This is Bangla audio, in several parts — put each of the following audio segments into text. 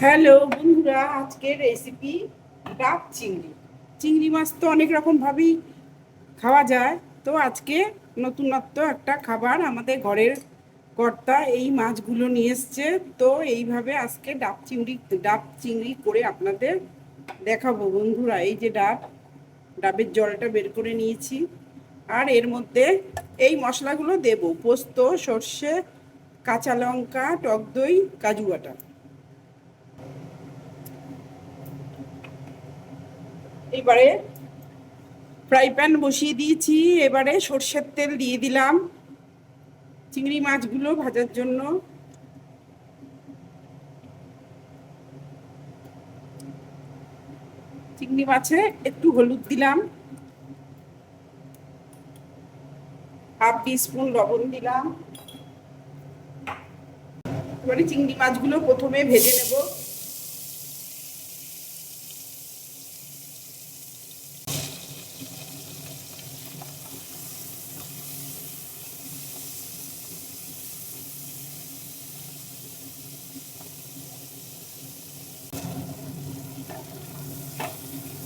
হ্যালো বন্ধুরা, আজকের রেসিপি ডাব চিংড়ি। চিংড়ি মাছ তো অনেক রকমভাবেই খাওয়া যায়। তো আজকে নতুনত্ব একটা খাবার আমাদের ঘরের কর্তা এই মাছগুলো নিয়ে এসছে। তো এইভাবে আজকে ডাব চিংড়ি ডাব চিংড়ি করে আপনাদের দেখাবো বন্ধুরা। এই যে ডাব, ডাবের জলটা বের করে নিয়েছি। আর এর মধ্যে এই মশলাগুলো দেব। পোস্ত, সর্ষে কাঁচা লঙ্কা, টক দই, কাজু বাটা। এবারে ফ্রাই প্যান বসিয়ে দিয়েছি, এবারে সর্ষের তেল দিয়ে দিলাম। চিংড়ি মাছগুলো ভাজার জন্য। চিংড়ি মাছে একটু হলুদ দিলাম। হাফ স্পুন লবণ দিলাম। এবারে চিংড়ি মাছগুলো প্রথমে ভেজে নেব।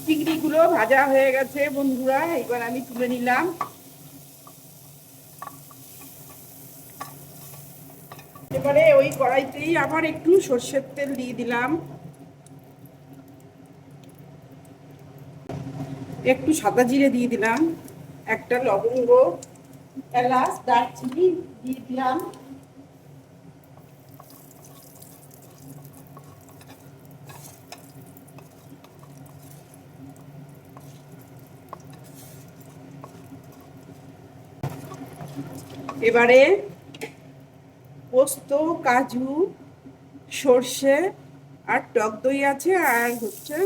চিংড়িগুলো ভাজা হয়ে গেছে বন্ধুরা, এবার আমি তুলে নিলাম। এবারে ওই কড়াইতেই আবার একটু সর্ষের তেল দিয়ে দিলাম। একটু সাদা জিরে দিয়ে দিলাম, একটা লবঙ্গ, এলাচ, দারচিনি দিয়ে দিলাম। এবারে পোস্ত, কাজু, সর্ষে আর টক দই আছে আর হচ্ছে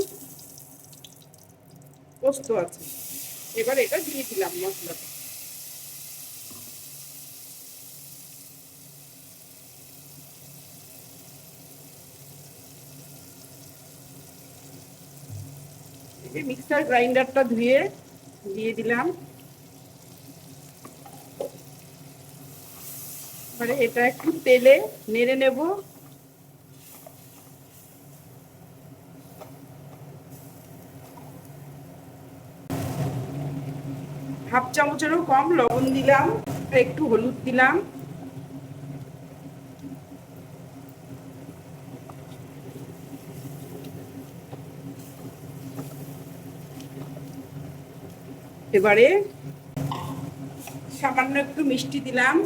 পোস্ত আছে। এবার এটা দিয়ে দিলাম মশলাটা। মিক্সার গ্রাইন্ডারটা ধুয়ে, দিয়ে দিলাম। এবারে এটা একটু তেলে নেড়ে নেব। হাফ চামচেরও কম লবণ দিলাম, একটু হলুদ দিলাম। এবারে সামান্য একটু মিষ্টি দিলাম।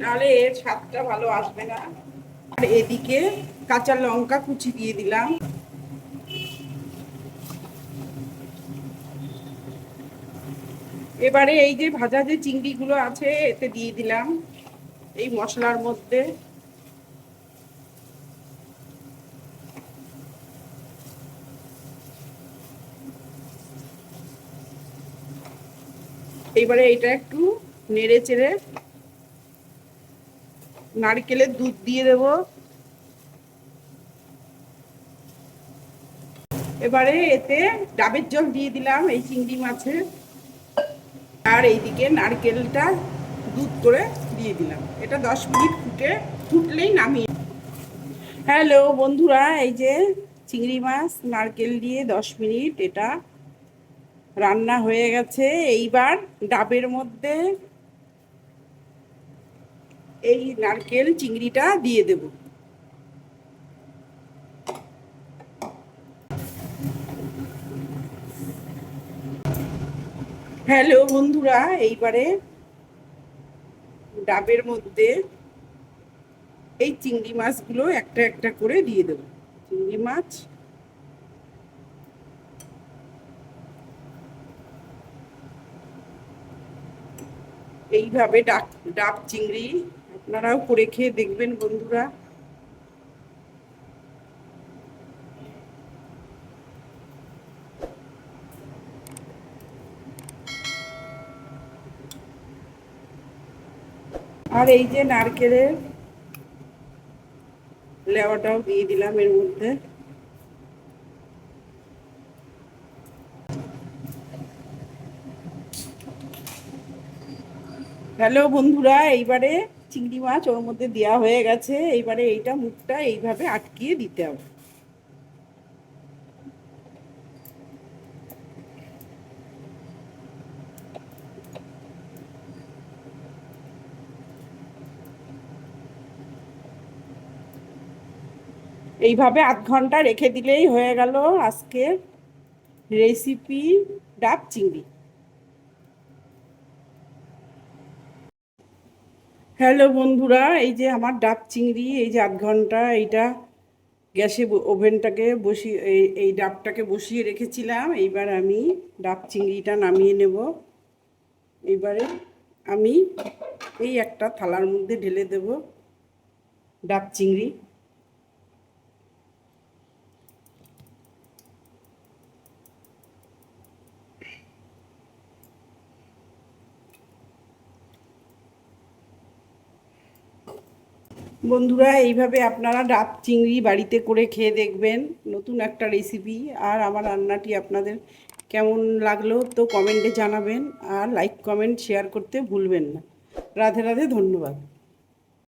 নাহলে এর স্বাদটা ভালো আসবে না। আর এদিকে কাঁচা লঙ্কা কুচি দিয়ে দিলাম। এবারে এই যে ভাজা যে চিংড়িগুলো আছে, এতে দিয়ে দিলাম এই মশলার মধ্যে। এইবারে এটা একটু নেড়ে চেড়ে নারকেলের দুধ দিয়ে দেব। এবারে এতে ডাবের জল দিয়ে দিলাম এই চিংড়ি মাছের। আর এইদিকে নারকেলটা দুধ করে দিয়ে দিলাম। এটা দশ মিনিট ফুটে ফুটলেই নামিয়ে হ্যালো বন্ধুরা, এই যে চিংড়ি মাছ, নারকেল দিয়ে দশ মিনিট এটা রান্না হয়ে গেছে। এইবার ডাবের মধ্যে এই নারকেল চিংড়িটা দিয়ে দেব। হ্যালো বন্ধুরা, এইবারে ডাবের মধ্যে এই চিংড়ি মাছগুলো একটা একটা করে দিয়ে দেব। চিংড়ি মাছ। এইভাবে ডাব ডাব চিংড়ি আপনারাও করে খেয়ে দেখবেন, বন্ধুরা। আর এই যে নারকেলের লেওয়াটাও দিয়ে দিলাম এর মধ্যে। হ্যালো বন্ধুরা, এইবারে চিংড়ি মাছ ওর মধ্যে দেওয়া হয়ে গেছে, এইবারে এইটা মুখটা এইভাবে আটকিয়ে দিতে হবে। এইভাবে আধ ঘণ্টা রেখে দিলেই হয়ে গেল আজকের রেসিপি ডাব চিংড়ি। হ্যালো বন্ধুরা, এই যে আমার ডাব চিংড়ি, এই যে আধ ঘণ্টা এইটা গ্যাসে ওভেনটাকে বসিয়ে এই এই ডাবটাকে বসিয়ে রেখেছিলাম, এইবার আমি ডাব চিংড়িটা নামিয়ে নেব। এইবারে আমি এই একটা থালার মধ্যে ঢেলে দেব ডাব চিংড়ি। বন্ধুরা, এইভাবে আপনারা ডাব চিংড়ি বাড়িতে করে খেয়ে দেখবেন। নতুন একটা রেসিপি আর আমার রান্নাটি আপনাদের কেমন লাগল তো কমেন্টে জানাবেন। আর লাইক কমেন্ট শেয়ার করতে ভুলবেন না। রাধে রাধে, ধন্যবাদ।